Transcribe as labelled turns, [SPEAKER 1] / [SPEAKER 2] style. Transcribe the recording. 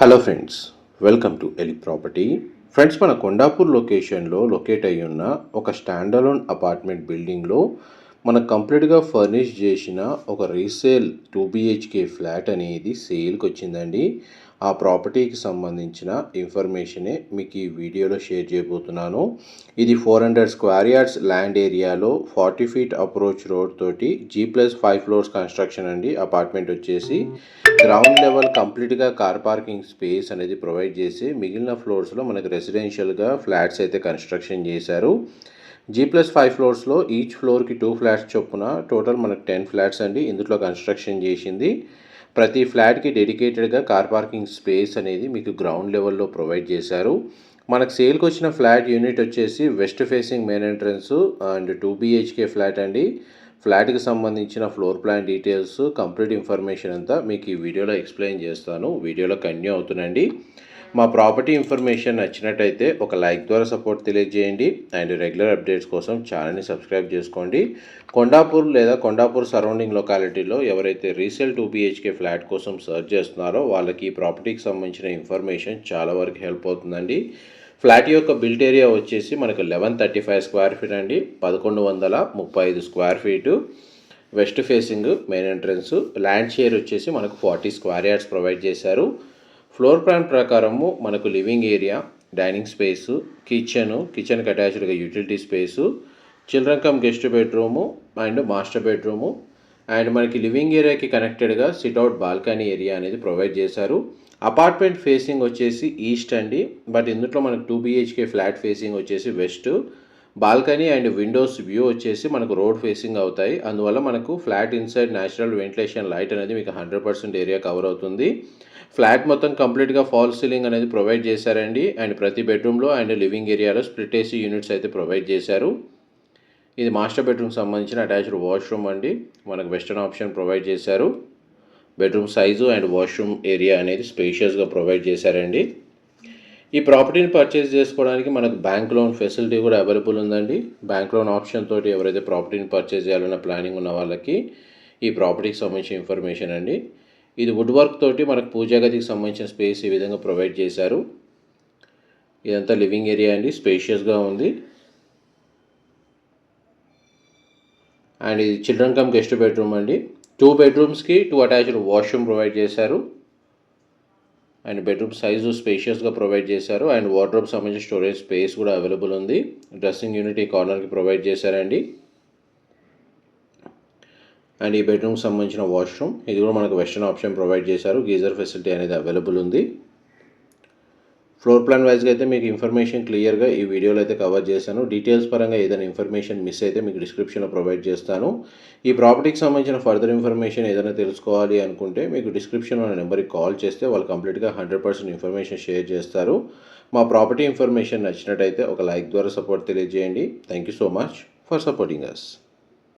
[SPEAKER 1] Hello friends welcome to Eli property friends మన కొండాపూర్ లొకేషన్లో locate అయి ఉన్న ఒక స్టాండలోన్ అపార్ట్మెంట్ బిల్డింగ్లో మనకు కంప్లీట్గా ఫర్నిష్ చేసిన ఒక రీసేల్ టూ బిహెచ్కే ఫ్లాట్ అనేది సేల్కి వచ్చిందండి. ఆ ప్రాపర్టీకి సంబంధించిన ఇన్ఫర్మేషనే మీకు ఈ వీడియోలో షేర్ చేయబోతున్నాను. ఇది four hundred square yards land ఏరియాలో ఫార్టీ ఫీట్ అప్రోచ్ రోడ్ తోటి G plus five floors construction అండి. అపార్ట్మెంట్ వచ్చేసి గ్రౌండ్ లెవెల్ కంప్లీట్గా కార్ పార్కింగ్ స్పేస్ అనేది ప్రొవైడ్ చేసి మిగిలిన ఫ్లోర్స్లో మనకు రెసిడెన్షియల్గా ఫ్లాట్స్ అయితే కన్స్ట్రక్షన్ చేశారు. జీ ప్లస్ ఫైవ్ ఫ్లోర్స్లో ఈచ్ ఫ్లోర్కి టూ ఫ్లాట్స్ చొప్పున టోటల్ మనకు టెన్ ఫ్లాట్స్ అండి. ఇందులో కన్స్ట్రక్షన్ చేసింది. ప్రతి ఫ్లాట్కి డెడికేటెడ్గా కార్ పార్కింగ్ స్పేస్ అనేది మీకు గ్రౌండ్ లెవెల్లో ప్రొవైడ్ చేశారు. మనకు సేల్కి వచ్చిన ఫ్లాట్ యూనిట్ వచ్చేసి west facing main entrance and two BHK flat అండి. ఫ్లాట్కి సంబంధించిన floor plan details complete information అంతా మీకు ఈ వీడియోలో ఎక్స్ప్లెయిన్ చేస్తాను. వీడియోలో కంటిన్యూ అవుతుందండి. మా ప్రాపర్టీ ఇన్ఫర్మేషన్ నచ్చినట్టయితే ఒక లైక్ ద్వారా సపోర్ట్ తెలియజేయండి. అండ్ రెగ్యులర్ అప్డేట్స్ కోసం ఛానల్ని సబ్స్క్రైబ్ చేసుకోండి. కొండాపూర్ లేదా కొండాపూర్ సరౌండింగ్ లొకాలిటీలో ఎవరైతే రీసేల్ టూ బీహెచ్కే ఫ్లాట్ కోసం సర్చ్ చేస్తున్నారో వాళ్ళకి ఈ ప్రాపర్టీకి సంబంధించిన ఇన్ఫర్మేషన్ చాలా వరకు హెల్ప్ అవుతుందండి. ఫ్లాట్ యొక్క బిల్ట్ ఏరియా వచ్చేసి మనకు eleven thirty five square feet అండి. పదకొండు వందల ముప్పై ఐదు square feet west facing main entrance land share వచ్చేసి మనకు ఫార్టీ స్క్వేర్ యార్డ్స్ ప్రొవైడ్ చేశారు. ఫ్లోర్ ప్లాన్ ప్రకారము మనకు living area dining space kitchen కిచెన్కి అటాచ్డ్గా utility space children come guest bedroom and master bedroom and మనకి లివింగ్ ఏరియాకి కనెక్టెడ్గా సిట్అవుట్ బాల్కనీ ఏరియా అనేది ప్రొవైడ్ చేశారు. అపార్ట్మెంట్ ఫేసింగ్ వచ్చేసి ఈస్ట్ అండి. బట్ ఇందులో మనకు టూ బీహెచ్కే ఫ్లాట్ ఫేసింగ్ వచ్చేసి west balcony and windows view వచ్చేసి మనకు రోడ్ ఫేసింగ్ అవుతాయి. అందువల్ల మనకు flat inside natural ventilation light అనేది మీకు హండ్రెడ్ పర్సెంట్ ఏరియా కవర్ అవుతుంది. ఫ్లాట్ మొత్తం కంప్లీట్గా ఫాల్ సీలింగ్ అనేది ప్రొవైడ్ చేశారండి. అండ్ ప్రతి బెడ్రూమ్లో అండ్ లివింగ్ ఏరియాలో స్ప్లిట్ ఏసీ యూనిట్స్ అయితే ప్రొవైడ్ చేశారు. ఇది మాస్టర్ బెడ్రూమ్ సంబంధించిన అటాచ్డ్ వాష్రూమ్ అండి. మనకు వెస్టర్న్ ఆప్షన్ ప్రొవైడ్ చేశారు. Bedroom size and washroom area అనేది స్పేషియస్గా ప్రొవైడ్ చేశారండి. ఈ ప్రాపర్టీని పర్చేస్ చేసుకోవడానికి మనకు బ్యాంక్ లోన్ ఫెసిలిటీ కూడా అవైలబుల్ ఉందండి. బ్యాంక్ లోన్ ఆప్షన్ తోటి ఎవరైతే ప్రాపర్టీని పర్చేస్ చేయాలన్న ప్లానింగ్ ఉన్న వాళ్ళకి ఈ ప్రాపర్టీకి సంబంధించిన ఇన్ఫర్మేషన్ అండి. ఇది వుడ్ వర్క్ తోటి మనకు పూజా గదికి సంబంధించిన స్పేస్ ఈ విధంగా ప్రొవైడ్ చేశారు. ఇదంతా లివింగ్ ఏరియా అండి స్పేషియస్గా ఉంది. అండ్ ఇది చిల్డ్రన్ కమ్ గెస్ట్ బెడ్రూమ్ అండి. టూ బెడ్రూమ్స్కి టూ అటాచ్డ్ వాష్రూమ్ ప్రొవైడ్ చేశారు. అండ్ బెడ్రూమ్ సైజు స్పేషియస్గా ప్రొవైడ్ చేశారు. అండ్ వార్డ్రోబ్ సంబంధించిన స్టోరేజ్ స్పేస్ కూడా అవైలబుల్ ఉంది. డ్రెస్సింగ్ యూనిట్ ఈ కార్నర్కి ప్రొవైడ్ చేశారండి. అండ్ ఈ బెడ్రూమ్కి సంబంధించిన వాష్రూమ్ ఇది కూడా మనకు వెస్టర్న్ ఆప్షన్ ప్రొవైడ్ చేశారు. గీజర్ ఫెసిలిటీ అనేది అవైలబుల్ ఉంది. ఫ్లోర్ ప్లాన్ వైజ్గా అయితే మీకు ఇన్ఫర్మేషన్ క్లియర్గా ఈ వీడియోలో అయితే కవర్ చేశాను. డీటెయిల్స్ పరంగా ఏదైనా ఇన్ఫర్మేషన్ మిస్ అయితే మీకు డిస్క్రిప్షన్లో ప్రొవైడ్ చేస్తాను. ఈ ప్రాపర్టీకి సంబంధించిన ఫర్దర్ ఇన్ఫర్మేషన్ ఏదైనా తెలుసుకోవాలి అనుకుంటే మీకు డిస్క్రిప్షన్లో ఉన్న నెంబర్కి కాల్ చేస్తే వాళ్ళు కంప్లీట్గా హండ్రెడ్ పర్సెంట్ ఇన్ఫర్మేషన్ షేర్ చేస్తారు. మా ప్రాపర్టీ ఇన్ఫర్మేషన్ నచ్చినట్టయితే ఒక లైక్ ద్వారా సపోర్ట్ తెలియజేయండి. Thank you so much for supporting us